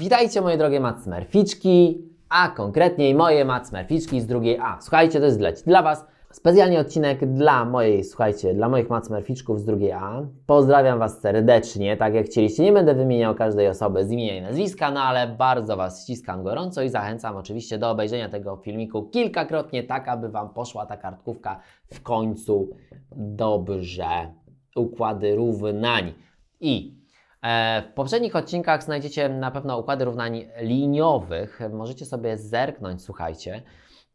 Witajcie moje drogie Matsmerficzki, a konkretniej moje Matsmerficzki z drugiej A. Słuchajcie, to jest dla, dla Was specjalnie odcinek dla mojej, słuchajcie, dla moich Matsmerficzków z drugiej A. Pozdrawiam Was serdecznie, tak jak chcieliście. Nie będę wymieniał każdej osoby z imienia i nazwiska, no ale bardzo Was ściskam gorąco i zachęcam oczywiście do obejrzenia tego filmiku kilkakrotnie, tak aby Wam poszła ta kartkówka w końcu dobrze. Układy równań. I W poprzednich odcinkach znajdziecie na pewno układy równań liniowych. Możecie sobie zerknąć, słuchajcie,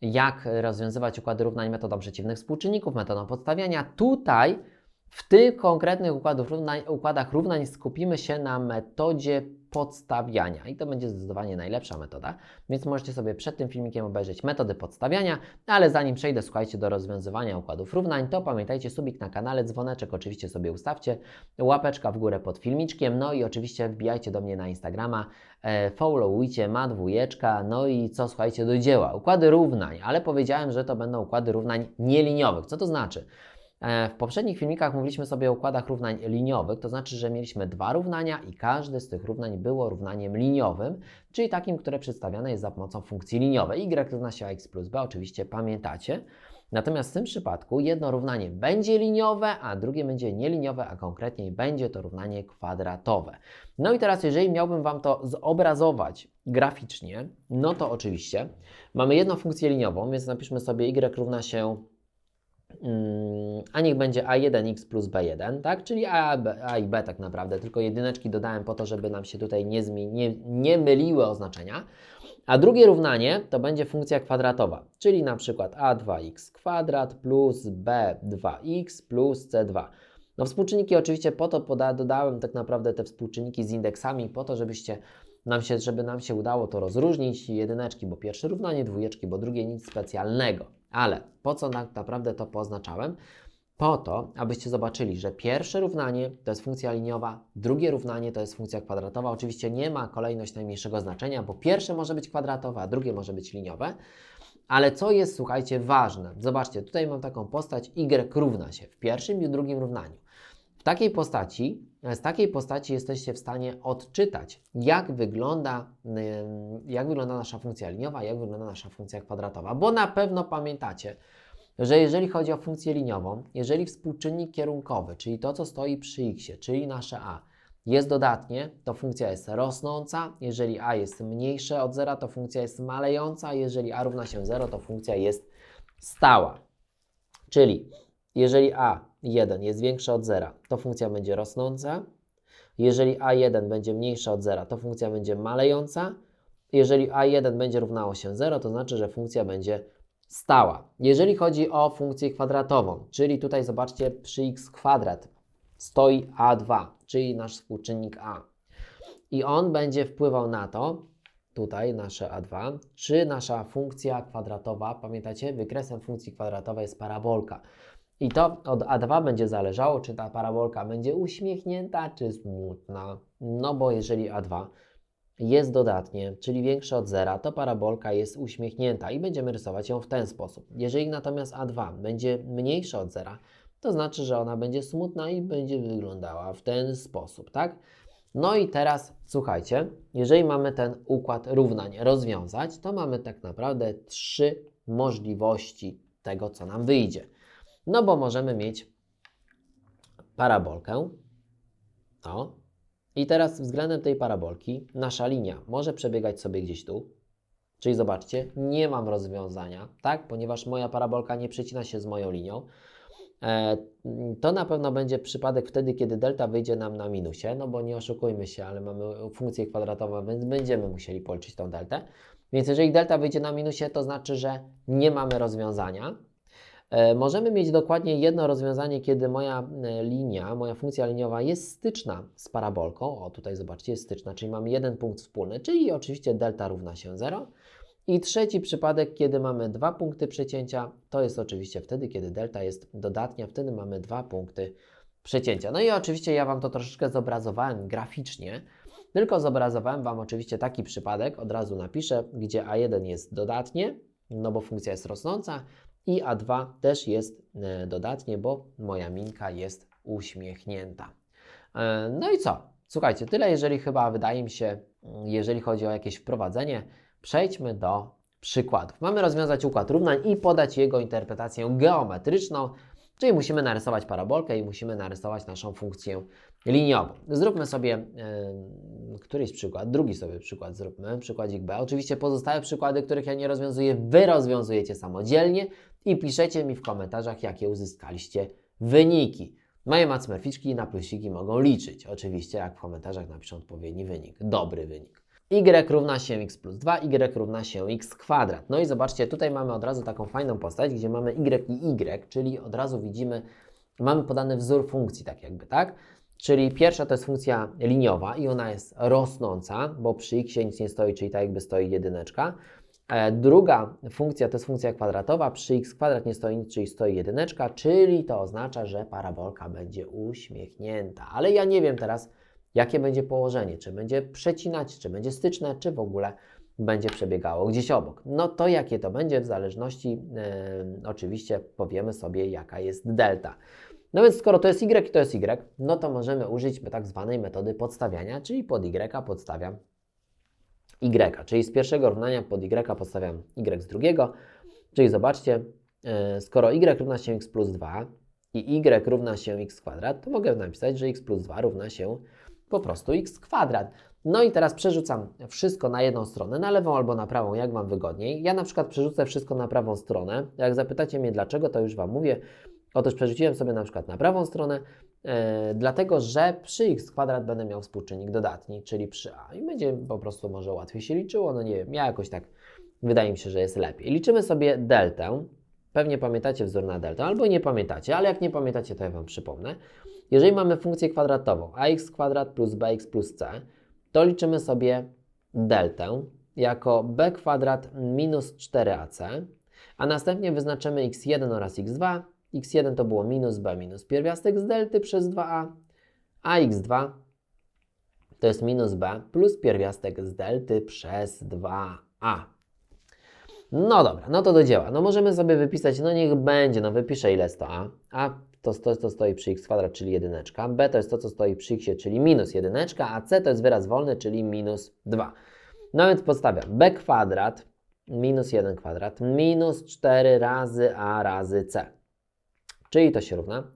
jak rozwiązywać układy równań metodą przeciwnych współczynników, metodą podstawiania. Tutaj w tych konkretnych równań, układach równań skupimy się na metodzie podstawiania i to będzie zdecydowanie najlepsza metoda, więc możecie sobie przed tym filmikiem obejrzeć metody podstawiania, ale zanim przejdę, słuchajcie, do rozwiązywania układów równań, to pamiętajcie, subik na kanale, dzwoneczek oczywiście sobie ustawcie, łapeczka w górę pod filmiczkiem, no i oczywiście wbijajcie do mnie na Instagrama, e, followujcie, ma dwójeczka, no i co, słuchajcie, do dzieła. Układy równań, ale powiedziałem, że to będą układy równań nieliniowych. Co to znaczy? E, W poprzednich filmikach mówiliśmy sobie o układach równań liniowych, to znaczy, że mieliśmy dwa równania i każde z tych równań było równaniem liniowym, czyli takim, które przedstawiane jest za pomocą funkcji liniowej. y równa się x plus b, oczywiście pamiętacie. Natomiast w tym przypadku jedno równanie będzie liniowe, a drugie będzie nieliniowe, a konkretniej będzie to równanie kwadratowe. No i teraz, jeżeli miałbym Wam to zobrazować graficznie, no to oczywiście mamy jedną funkcję liniową, więc napiszmy sobie y równa się a niech będzie a1x plus b1, tak? Czyli a, b, a i b tak naprawdę, tylko jedyneczki dodałem po to, żeby nam się tutaj nie, nie, nie myliły oznaczenia. A drugie równanie to będzie funkcja kwadratowa, czyli na przykład a2x kwadrat plus b2x plus c2. No współczynniki oczywiście po to poda- dodałem tak naprawdę te współczynniki z indeksami po to, żebyście nam się, żeby nam się udało to rozróżnić, jedyneczki, bo pierwsze równanie, dwójeczki, bo drugie nic specjalnego. Ale po co tak naprawdę to poznaczałem? Po to, abyście zobaczyli, że pierwsze równanie to jest funkcja liniowa, drugie równanie to jest funkcja kwadratowa. Oczywiście nie ma kolejność najmniejszego znaczenia, bo pierwsze może być kwadratowe, a drugie może być liniowe. Ale co jest, słuchajcie, ważne? Zobaczcie, tutaj mam taką postać y równa się w pierwszym i drugim równaniu. W takiej postaci, z takiej postaci jesteście w stanie odczytać, jak wygląda, jak wygląda nasza funkcja liniowa, jak wygląda nasza funkcja kwadratowa. Bo na pewno pamiętacie, że jeżeli chodzi o funkcję liniową, jeżeli współczynnik kierunkowy, czyli to, co stoi przy x, czyli nasze a, jest dodatnie, to funkcja jest rosnąca. Jeżeli a jest mniejsze od zera, to funkcja jest malejąca. Jeżeli a równa się 0, to funkcja jest stała. Czyli jeżeli a1 jest większe od zera, to funkcja będzie rosnąca. Jeżeli a1 będzie mniejsze od zera, to funkcja będzie malejąca. Jeżeli a1 będzie równało się 0, to znaczy, że funkcja będzie stała. Jeżeli chodzi o funkcję kwadratową, czyli tutaj zobaczcie przy x kwadrat stoi a2, czyli nasz współczynnik a. I on będzie wpływał na to, tutaj nasze a2, czy nasza funkcja kwadratowa, pamiętacie, wykresem funkcji kwadratowej jest parabolka. I to od A2 będzie zależało, czy ta parabolka będzie uśmiechnięta, czy smutna. No bo jeżeli A2 jest dodatnie, czyli większe od zera, to parabolka jest uśmiechnięta i będziemy rysować ją w ten sposób. Jeżeli natomiast A2 będzie mniejsze od zera, to znaczy, że ona będzie smutna i będzie wyglądała w ten sposób, tak? No i teraz słuchajcie, jeżeli mamy ten układ równań rozwiązać, to mamy tak naprawdę trzy możliwości tego, co nam wyjdzie. No bo możemy mieć parabolkę. O. I teraz względem tej parabolki nasza linia może przebiegać sobie gdzieś tu. Czyli zobaczcie, nie mam rozwiązania, tak? Ponieważ moja parabolka nie przecina się z moją linią. E, to na pewno będzie przypadek wtedy, kiedy delta wyjdzie nam na minusie, no bo nie oszukujmy się, ale mamy funkcję kwadratową, więc będziemy musieli policzyć tą deltę. Więc jeżeli delta wyjdzie na minusie, to znaczy, że nie mamy rozwiązania. E, Możemy mieć dokładnie jedno rozwiązanie, kiedy moja e, linia, moja funkcja liniowa jest styczna z parabolką. O, tutaj zobaczcie, jest styczna, czyli mamy jeden punkt wspólny, czyli oczywiście delta równa się 0. I trzeci przypadek, kiedy mamy dwa punkty przecięcia, to jest oczywiście wtedy, kiedy delta jest dodatnia, wtedy mamy dwa punkty przecięcia. No i oczywiście ja Wam to troszeczkę zobrazowałem graficznie, tylko zobrazowałem Wam oczywiście taki przypadek, od razu napiszę, gdzie A1 jest dodatnie, no bo funkcja jest rosnąca, i A2 też jest e, dodatnie, bo moja minka jest uśmiechnięta. E, No i co? Słuchajcie, tyle jeżeli chyba wydaje mi się, mm, jeżeli chodzi o jakieś wprowadzenie. Przejdźmy do przykładów. Mamy rozwiązać układ równań i podać jego interpretację geometryczną, czyli musimy narysować parabolkę i musimy narysować naszą funkcję liniową. Zróbmy sobie yy, któryś przykład, drugi sobie przykład zróbmy, przykładzik B. Oczywiście pozostałe przykłady, których ja nie rozwiązuję, Wy rozwiązujecie samodzielnie i piszecie mi w komentarzach, jakie uzyskaliście wyniki. Moje macmerficzki na plusiki mogą liczyć. Oczywiście, jak w komentarzach napiszą odpowiedni wynik, dobry wynik. y równa się x plus 2, y równa się x kwadrat. No i zobaczcie, tutaj mamy od razu taką fajną postać, gdzie mamy y i y, czyli od razu widzimy, mamy podany wzór funkcji, tak jakby, tak? Czyli pierwsza to jest funkcja liniowa i ona jest rosnąca, bo przy x nic nie stoi, czyli tak jakby stoi jedyneczka. E, Druga funkcja to jest funkcja kwadratowa, przy x kwadrat nie stoi nic, czyli stoi jedyneczka, czyli to oznacza, że parabolka będzie uśmiechnięta. Ale ja nie wiem teraz, jakie będzie położenie, czy będzie przecinać, czy będzie styczne, czy w ogóle będzie przebiegało gdzieś obok. No to jakie to będzie, w zależności e, oczywiście powiemy sobie, jaka jest delta. No więc skoro to jest y to jest y, no to możemy użyć tak zwanej metody podstawiania, czyli pod y podstawiam y, czyli z pierwszego równania pod y podstawiam y z drugiego, czyli zobaczcie, e, skoro y równa się x plus 2 i y równa się x kwadrat, to mogę napisać, że x plus 2 równa się po prostu x kwadrat. No i teraz przerzucam wszystko na jedną stronę, na lewą albo na prawą, jak Wam wygodniej. Ja na przykład przerzucę wszystko na prawą stronę. Jak zapytacie mnie dlaczego, to już Wam mówię. Otóż przerzuciłem sobie na przykład na prawą stronę, e, dlatego że przy x kwadrat będę miał współczynnik dodatni, czyli przy a i będzie po prostu może łatwiej się liczyło, no nie wiem, ja jakoś tak wydaje mi się, że jest lepiej. Liczymy sobie deltę, pewnie pamiętacie wzór na deltę, albo nie pamiętacie, ale jak nie pamiętacie, to ja Wam przypomnę. Jeżeli mamy funkcję kwadratową ax kwadrat plus bx plus c, to liczymy sobie deltę jako b kwadrat minus 4ac, a następnie wyznaczymy x1 oraz x2 x1 to było minus b minus pierwiastek z delty przez 2a, a x2 to jest minus b plus pierwiastek z delty przez 2a. No dobra, no to do dzieła. No możemy sobie wypisać, no niech będzie, no wypiszę ile jest to a. a to, to, to stoi przy x kwadrat, czyli jedyneczka. b to jest to, co stoi przy x, czyli minus jedyneczka, a c to jest wyraz wolny, czyli minus 2. No więc podstawiam b kwadrat minus 1 kwadrat minus 4 razy a razy c. Czyli to się równa.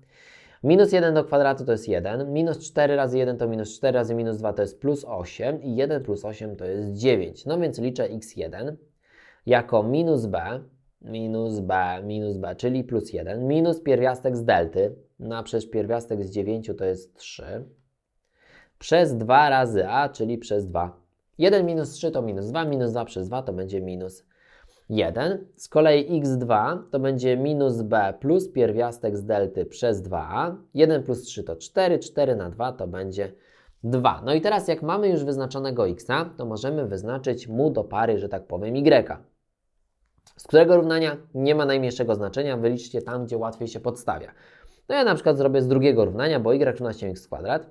Minus 1 do kwadratu to jest 1, minus 4 razy 1 to minus 4 razy minus 2 to jest plus 8 i 1 plus 8 to jest 9. No więc liczę x1 jako minus b, minus b, minus b, czyli plus 1, minus pierwiastek z delty, no a przecież pierwiastek z 9 to jest 3, przez 2 razy a, czyli przez 2. 1 minus 3 to minus 2, minus 2 przez 2 to będzie minus 1. Z kolei x2 to będzie minus b plus pierwiastek z delty przez 2a. 1 plus 3 to 4, 4 na 2 to będzie 2. No i teraz jak mamy już wyznaczonego x, to możemy wyznaczyć mu do pary, że tak powiem, y. Z którego równania nie ma najmniejszego znaczenia, wyliczcie tam, gdzie łatwiej się podstawia. No ja na przykład zrobię z drugiego równania, bo y równa się x kwadrat,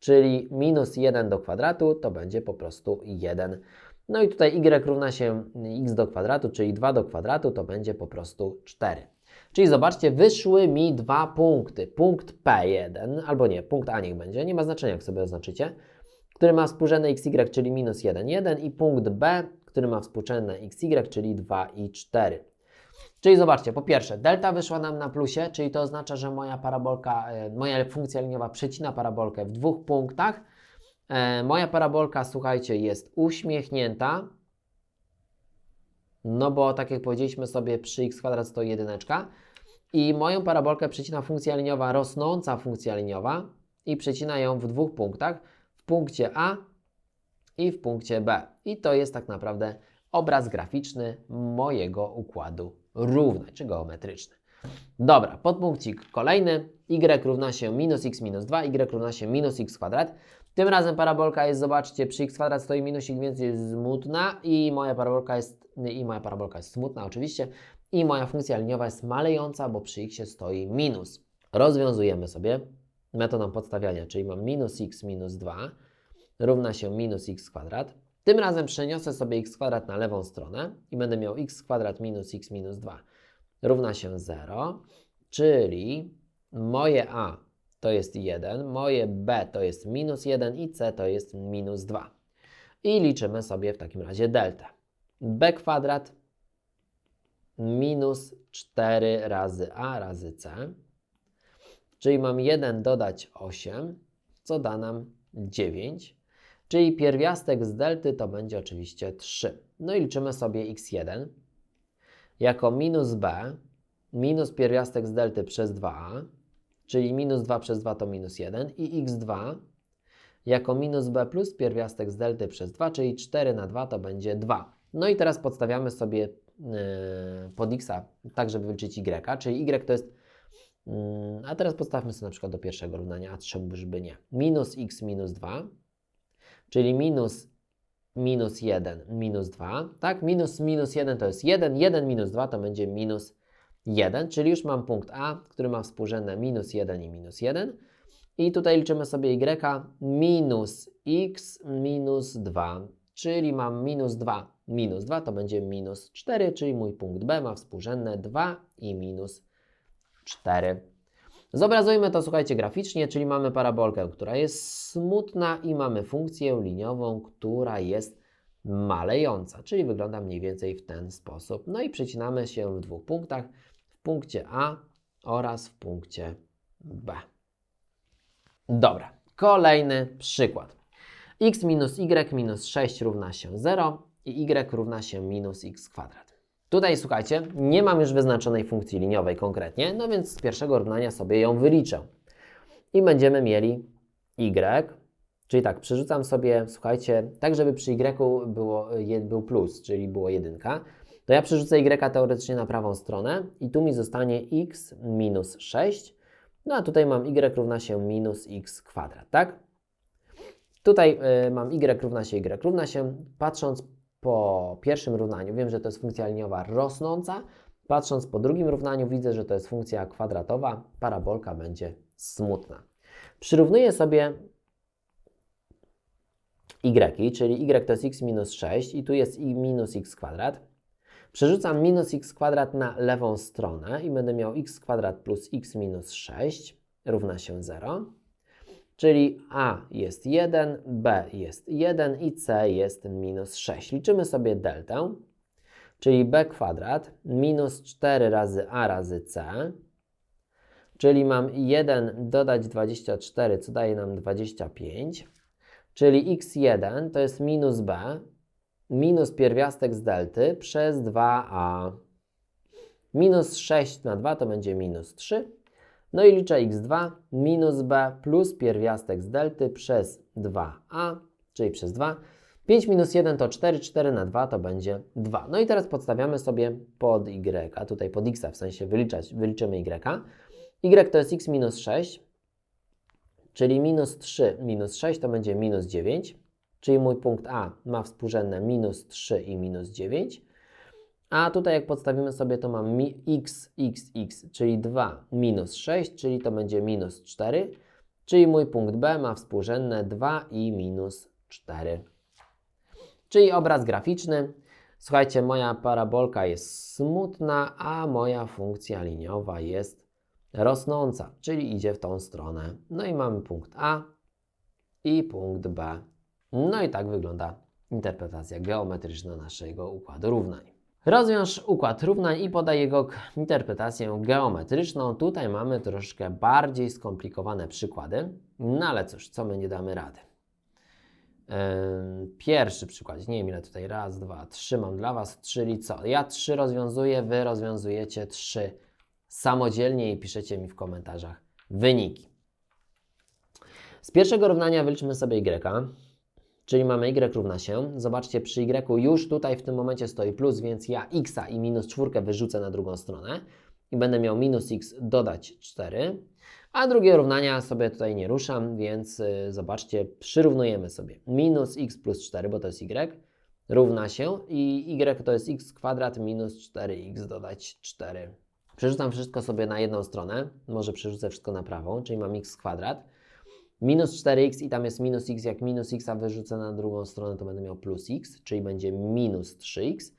czyli minus 1 do kwadratu to będzie po prostu 1 no i tutaj y równa się x do kwadratu, czyli 2 do kwadratu, to będzie po prostu 4. Czyli zobaczcie, wyszły mi dwa punkty. Punkt P1, albo nie, punkt A niech będzie, nie ma znaczenia jak sobie oznaczycie, który ma współrzędne xy, czyli minus 1, 1 i punkt B, który ma współrzędne xy, czyli 2 i 4. Czyli zobaczcie, po pierwsze, delta wyszła nam na plusie, czyli to oznacza, że moja parabolka, e, moja funkcja liniowa przecina parabolkę w dwóch punktach, moja parabolka, słuchajcie, jest uśmiechnięta. No bo tak jak powiedzieliśmy sobie przy x kwadrat to jedyneczka. I moją parabolkę przecina funkcja liniowa, rosnąca funkcja liniowa i przecina ją w dwóch punktach. W punkcie A i w punkcie B. I to jest tak naprawdę obraz graficzny mojego układu równań, czy geometryczny. Dobra, podpunkcik kolejny. y równa się minus x minus 2, y równa się minus x kwadrat. Tym razem parabolka jest, zobaczcie, przy x kwadrat stoi minusik, więc jest smutna i moja parabolka jest, i moja parabolka jest smutna oczywiście i moja funkcja liniowa jest malejąca, bo przy x stoi minus. Rozwiązujemy sobie metodą podstawiania, czyli mam minus x minus 2 równa się minus x kwadrat. Tym razem przeniosę sobie x kwadrat na lewą stronę i będę miał x kwadrat minus x minus 2 równa się 0, czyli moje a to jest 1, moje b to jest minus 1 i c to jest minus 2. I liczymy sobie w takim razie deltę. b kwadrat minus 4 razy a razy c, czyli mam 1 dodać 8, co da nam 9, czyli pierwiastek z delty to będzie oczywiście 3. No i liczymy sobie x1 jako minus b minus pierwiastek z delty przez 2a, czyli minus 2 przez 2 to minus 1 i x2 jako minus b plus pierwiastek z delty przez 2, czyli 4 na 2 to będzie 2. No i teraz podstawiamy sobie yy, pod x, tak żeby wyliczyć y, czyli y to jest, yy, a teraz podstawmy sobie na przykład do pierwszego równania, a czemu żeby nie, minus x minus 2, czyli minus minus 1 minus 2, tak, minus minus 1 to jest 1, 1 minus 2 to będzie minus 1, czyli już mam punkt A, który ma współrzędne minus 1 i minus 1. I tutaj liczymy sobie y minus x minus 2, czyli mam minus 2 minus 2 to będzie minus 4, czyli mój punkt B ma współrzędne 2 i minus 4. Zobrazujmy to, słuchajcie, graficznie, czyli mamy parabolkę, która jest smutna i mamy funkcję liniową, która jest malejąca, czyli wygląda mniej więcej w ten sposób. No i przecinamy się w dwóch punktach punkcie A oraz w punkcie B. Dobra, kolejny przykład. x minus y minus 6 równa się 0 i y równa się minus x kwadrat. Tutaj słuchajcie, nie mam już wyznaczonej funkcji liniowej konkretnie, no więc z pierwszego równania sobie ją wyliczę. I będziemy mieli y, czyli tak, przerzucam sobie, słuchajcie, tak żeby przy y było, był plus, czyli było jedynka, to ja przerzucę y teoretycznie na prawą stronę i tu mi zostanie x minus 6, no a tutaj mam y równa się minus x kwadrat, tak? Tutaj y, mam y równa się y równa się, patrząc po pierwszym równaniu, wiem, że to jest funkcja liniowa rosnąca, patrząc po drugim równaniu widzę, że to jest funkcja kwadratowa, parabolka będzie smutna. Przyrównuję sobie y, czyli y to jest x minus 6 i tu jest i minus x kwadrat. Przerzucam minus x kwadrat na lewą stronę i będę miał x kwadrat plus x minus 6 równa się 0. Czyli a jest 1, b jest 1 i c jest minus 6. Liczymy sobie deltę, czyli b kwadrat minus 4 razy a razy c, czyli mam 1 dodać 24, co daje nam 25, czyli x1 to jest minus b, minus pierwiastek z delty przez 2a. Minus 6 na 2 to będzie minus 3. No i liczę x2 minus b plus pierwiastek z delty przez 2a, czyli przez 2. 5 minus 1 to 4, 4 na 2 to będzie 2. No i teraz podstawiamy sobie pod y, a tutaj pod x, w sensie wyliczać, wyliczymy y. y to jest x minus 6, czyli minus 3 minus 6 to będzie minus 9 czyli mój punkt A ma współrzędne minus 3 i minus 9. A tutaj jak podstawimy sobie, to mam x, x, x, czyli 2 minus 6, czyli to będzie minus 4. Czyli mój punkt B ma współrzędne 2 i minus 4. Czyli obraz graficzny. Słuchajcie, moja parabolka jest smutna, a moja funkcja liniowa jest rosnąca, czyli idzie w tą stronę. No i mamy punkt A i punkt B. No i tak wygląda interpretacja geometryczna naszego układu równań. Rozwiąż układ równań i podaj jego interpretację geometryczną. Tutaj mamy troszkę bardziej skomplikowane przykłady, no ale cóż, co my nie damy rady. Pierwszy przykład, nie wiem ile tutaj, raz, dwa, trzy mam dla Was, czyli co? Ja trzy rozwiązuję, Wy rozwiązujecie trzy samodzielnie i piszecie mi w komentarzach wyniki. Z pierwszego równania wyliczmy sobie y. Czyli mamy y równa się. Zobaczcie, przy y już tutaj w tym momencie stoi plus, więc ja x i minus czwórkę wyrzucę na drugą stronę i będę miał minus x dodać 4. A drugie równania sobie tutaj nie ruszam, więc y, zobaczcie, przyrównujemy sobie minus x plus 4, bo to jest y, równa się i y to jest x kwadrat minus 4x dodać 4. Przerzucam wszystko sobie na jedną stronę, może przerzucę wszystko na prawą, czyli mam x kwadrat minus 4x i tam jest minus x, jak minus x wyrzucę na drugą stronę, to będę miał plus x, czyli będzie minus 3x.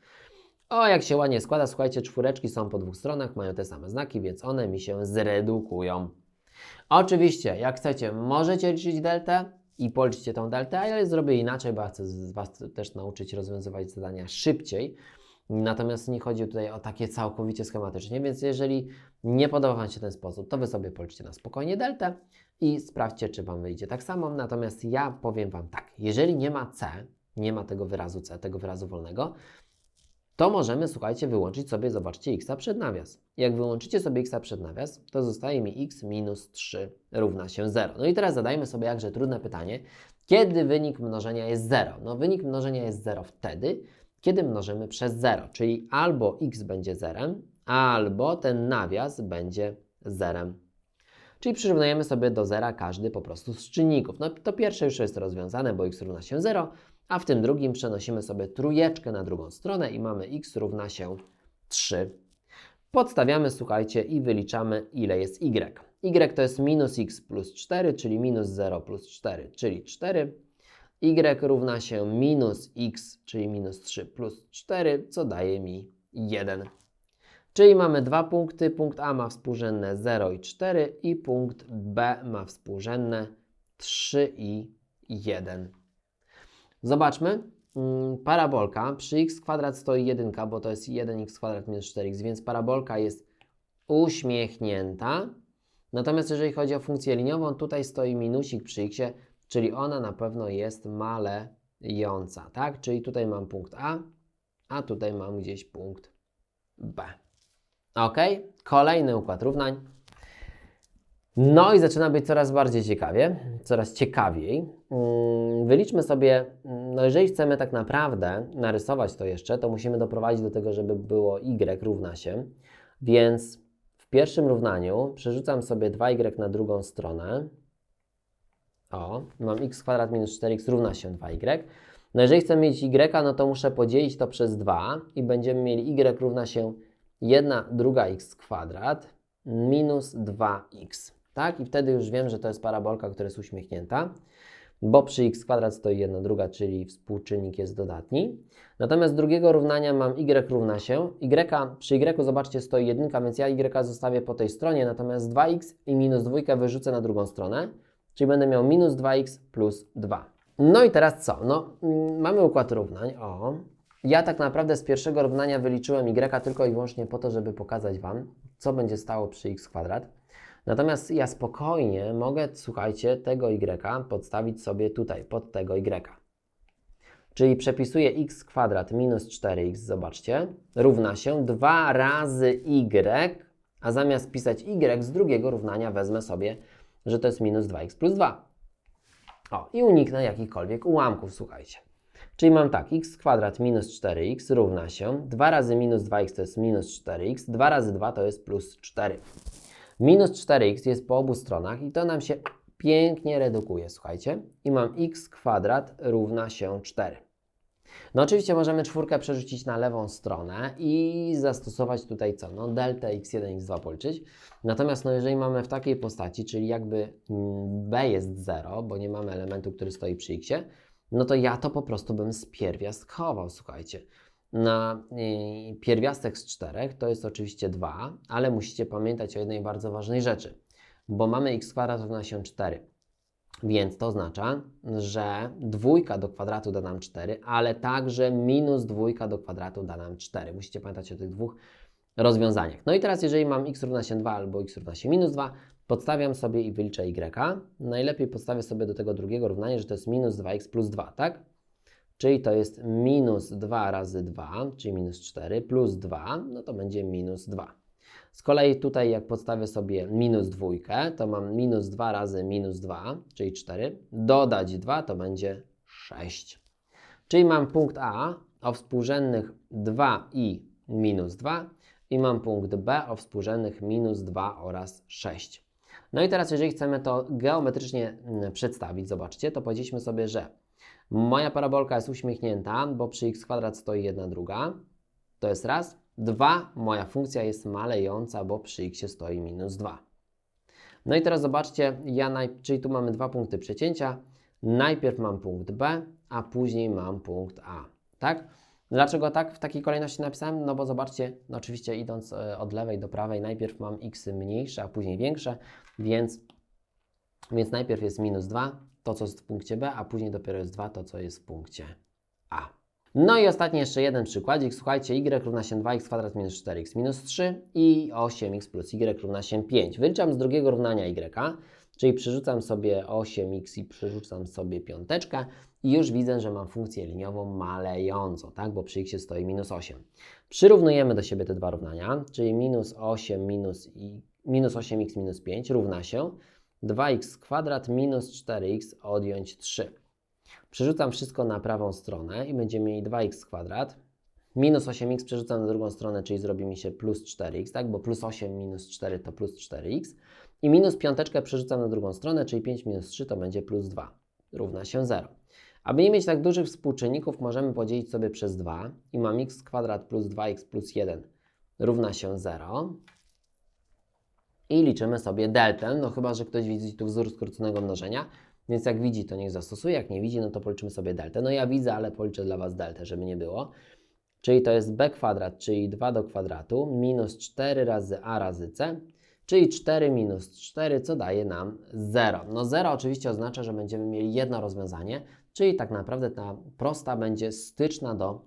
O, jak się ładnie składa, słuchajcie, czwóreczki są po dwóch stronach, mają te same znaki, więc one mi się zredukują. Oczywiście, jak chcecie, możecie liczyć deltę i policzcie tą deltę, ale zrobię inaczej, bo ja chcę Was też nauczyć rozwiązywać zadania szybciej. Natomiast nie chodzi tutaj o takie całkowicie schematycznie, więc jeżeli nie podoba Wam się ten sposób, to Wy sobie policzcie na spokojnie deltę i sprawdźcie, czy Wam wyjdzie tak samo. Natomiast ja powiem Wam tak, jeżeli nie ma C, nie ma tego wyrazu C, tego wyrazu wolnego, to możemy, słuchajcie, wyłączyć sobie, zobaczcie, x przed nawias. Jak wyłączycie sobie x przed nawias, to zostaje mi x minus 3 równa się 0. No i teraz zadajmy sobie jakże trudne pytanie, kiedy wynik mnożenia jest 0? No wynik mnożenia jest 0 wtedy, kiedy mnożymy przez 0, czyli albo x będzie zerem, albo ten nawias będzie zerem. Czyli przyrównujemy sobie do zera każdy po prostu z czynników. No to pierwsze już jest rozwiązane, bo x równa się 0, a w tym drugim przenosimy sobie trójeczkę na drugą stronę i mamy x równa się 3. Podstawiamy, słuchajcie, i wyliczamy, ile jest y. y to jest minus x plus 4, czyli minus 0 plus 4, czyli 4. y równa się minus x, czyli minus 3 plus 4, co daje mi 1. Czyli mamy dwa punkty. Punkt A ma współrzędne 0 i 4 i punkt B ma współrzędne 3 i 1. Zobaczmy. Mm, Parabolka przy x kwadrat stoi 1, bo to jest 1x kwadrat minus 4x, więc parabolka jest uśmiechnięta. Natomiast jeżeli chodzi o funkcję liniową, tutaj stoi minusik przy x, czyli ona na pewno jest malejąca, tak? Czyli tutaj mam punkt A, a tutaj mam gdzieś punkt B. Ok, kolejny układ równań. No i zaczyna być coraz bardziej ciekawie, coraz ciekawiej. Mm, Wyliczmy sobie, no jeżeli chcemy tak naprawdę narysować to jeszcze, to musimy doprowadzić do tego, żeby było y równa się. Więc w pierwszym równaniu przerzucam sobie 2y na drugą stronę. O, mam x kwadrat minus 4x równa się 2y. No jeżeli chcę mieć y, no to muszę podzielić to przez 2 i będziemy mieli y równa się 1 druga x kwadrat minus 2x. Tak? I wtedy już wiem, że to jest parabolka, która jest uśmiechnięta, bo przy x kwadrat stoi 1 druga, czyli współczynnik jest dodatni. Natomiast z drugiego równania mam y równa się. Y, przy y zobaczcie stoi 1, więc ja y zostawię po tej stronie, natomiast 2x i minus 2 wyrzucę na drugą stronę, czyli będę miał minus 2x plus 2. No i teraz co? No, mm, mamy układ równań. O, ja tak naprawdę z pierwszego równania wyliczyłem y tylko i wyłącznie po to, żeby pokazać Wam, co będzie stało przy x kwadrat. Natomiast ja spokojnie mogę, słuchajcie, tego y podstawić sobie tutaj, pod tego y. Czyli przepisuję x kwadrat minus 4x, zobaczcie, równa się 2 razy y, a zamiast pisać y z drugiego równania wezmę sobie, że to jest minus 2x plus 2. O, i uniknę jakichkolwiek ułamków, słuchajcie. Czyli mam tak, x kwadrat minus 4x równa się 2 razy minus 2x to jest minus 4x, 2 razy 2 to jest plus 4. Minus 4x jest po obu stronach i to nam się pięknie redukuje, słuchajcie. I mam x kwadrat równa się 4. No oczywiście możemy czwórkę przerzucić na lewą stronę i zastosować tutaj co? No delta x1, x2 policzyć. Natomiast no jeżeli mamy w takiej postaci, czyli jakby mm, b jest 0, bo nie mamy elementu, który stoi przy xie, no to ja to po prostu bym z pierwiastek chował, słuchajcie. Na pierwiastek z 4 to jest oczywiście 2, ale musicie pamiętać o jednej bardzo ważnej rzeczy, bo mamy x kwadrat równa się 4. Więc to oznacza, że dwójka do kwadratu da nam 4, ale także minus dwójka do kwadratu da nam 4. Musicie pamiętać o tych dwóch rozwiązaniach. No i teraz, jeżeli mam x równa się 2 albo x równa się minus 2, podstawiam sobie i wyliczę y. Najlepiej podstawię sobie do tego drugiego równania, że to jest minus 2x plus 2, tak? Czyli to jest minus 2 razy 2, czyli minus 4, plus 2, no to będzie minus 2. Z kolei tutaj jak podstawię sobie minus dwójkę, to mam minus 2 razy minus 2, czyli 4. Dodać 2 to będzie 6. Czyli mam punkt A o współrzędnych 2 i minus 2 i mam punkt B o współrzędnych minus 2 oraz 6. No i teraz jeżeli chcemy to geometrycznie mm, przedstawić, zobaczcie, to powiedzieliśmy sobie, że moja parabolka jest uśmiechnięta, bo przy x kwadrat stoi jedna druga. To jest raz. Dwa, moja funkcja jest malejąca, bo przy x stoi minus 2. No i teraz zobaczcie, ja naj... czyli tu mamy dwa punkty przecięcia. Najpierw mam punkt B, a później mam punkt A. Tak? Dlaczego tak w takiej kolejności napisałem? No bo zobaczcie, no oczywiście idąc e, od lewej do prawej, najpierw mam x mniejsze, a później większe, więc Więc najpierw jest minus 2, to co jest w punkcie B, a później dopiero jest 2, to co jest w punkcie A. No i ostatni jeszcze jeden przykładzik. Słuchajcie, y równa się 2x kwadrat minus 4x minus 3 i 8x plus y równa się 5. Wyliczam z drugiego równania y, czyli przerzucam sobie 8x i przerzucam sobie piąteczkę i już widzę, że mam funkcję liniową malejącą, tak? bo przy x stoi minus 8. Przyrównujemy do siebie te dwa równania, czyli minus 8 minus, i, minus 8x minus 5 równa się 2x kwadrat minus 4x odjąć 3. Przerzucam wszystko na prawą stronę i będziemy mieli 2x kwadrat. Minus 8x przerzucam na drugą stronę, czyli zrobi mi się plus 4x, tak? Bo plus 8 minus 4 to plus 4x. I minus piąteczkę przerzucam na drugą stronę, czyli 5 minus 3 to będzie plus 2. Równa się 0. Aby nie mieć tak dużych współczynników, możemy podzielić sobie przez 2 i mam x kwadrat plus 2x plus 1 równa się 0. I liczymy sobie deltę, no chyba, że ktoś widzi tu wzór skróconego mnożenia, więc jak widzi, to niech zastosuje, jak nie widzi, no to policzymy sobie deltę. No ja widzę, ale policzę dla Was deltę, żeby nie było. Czyli to jest b kwadrat, czyli 2 do kwadratu, minus 4 razy a razy c, czyli 4 minus 4, co daje nam 0. No 0 oczywiście oznacza, że będziemy mieli jedno rozwiązanie, czyli tak naprawdę ta prosta będzie styczna do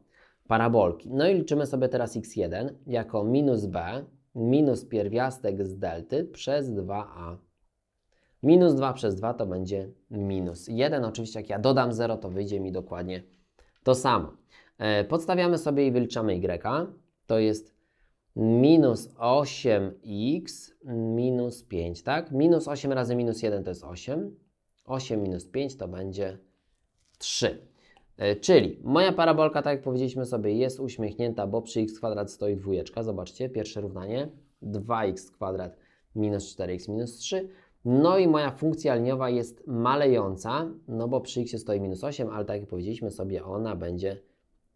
parabolki. No i liczymy sobie teraz x1 jako minus b minus pierwiastek z delty przez 2a. Minus 2 przez 2 to będzie minus 1. Oczywiście jak ja dodam 0, to wyjdzie mi dokładnie to samo. E, podstawiamy sobie i wyliczamy y. To jest minus 8x minus 5, tak? Minus 8 razy minus 1 to jest 8. 8 minus 5 to będzie 3. E, Czyli moja parabolka, tak jak powiedzieliśmy sobie, jest uśmiechnięta, bo przy x kwadrat stoi dwójeczka. Zobaczcie, pierwsze równanie 2x kwadrat minus 4x minus 3. No i moja funkcja liniowa jest malejąca, no bo przy x stoi minus 8, ale tak jak powiedzieliśmy sobie, ona będzie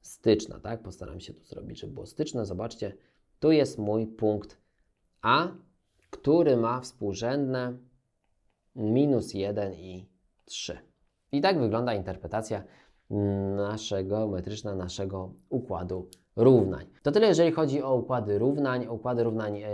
styczna, tak? Postaram się tu zrobić, żeby było styczne. Zobaczcie, tu jest mój punkt A, który ma współrzędne minus 1 i 3. I tak wygląda interpretacja naszego geometryczna naszego układu równań. To tyle, jeżeli chodzi o układy równań. Układy równań, e,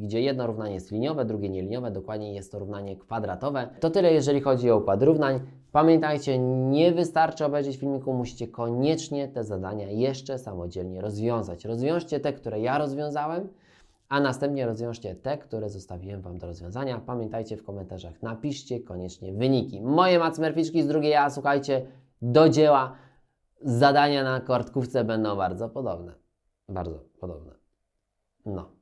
gdzie jedno równanie jest liniowe, drugie nieliniowe, dokładnie jest to równanie kwadratowe. To tyle, jeżeli chodzi o układ równań. Pamiętajcie, nie wystarczy obejrzeć filmiku, musicie koniecznie te zadania jeszcze samodzielnie rozwiązać. Rozwiążcie te, które ja rozwiązałem, a następnie rozwiążcie te, które zostawiłem Wam do rozwiązania. Pamiętajcie w komentarzach, napiszcie koniecznie wyniki. Moje macmerficzki z drugiej A, słuchajcie, do dzieła. Zadania na kartkówce będą bardzo podobne. Bardzo podobne. No.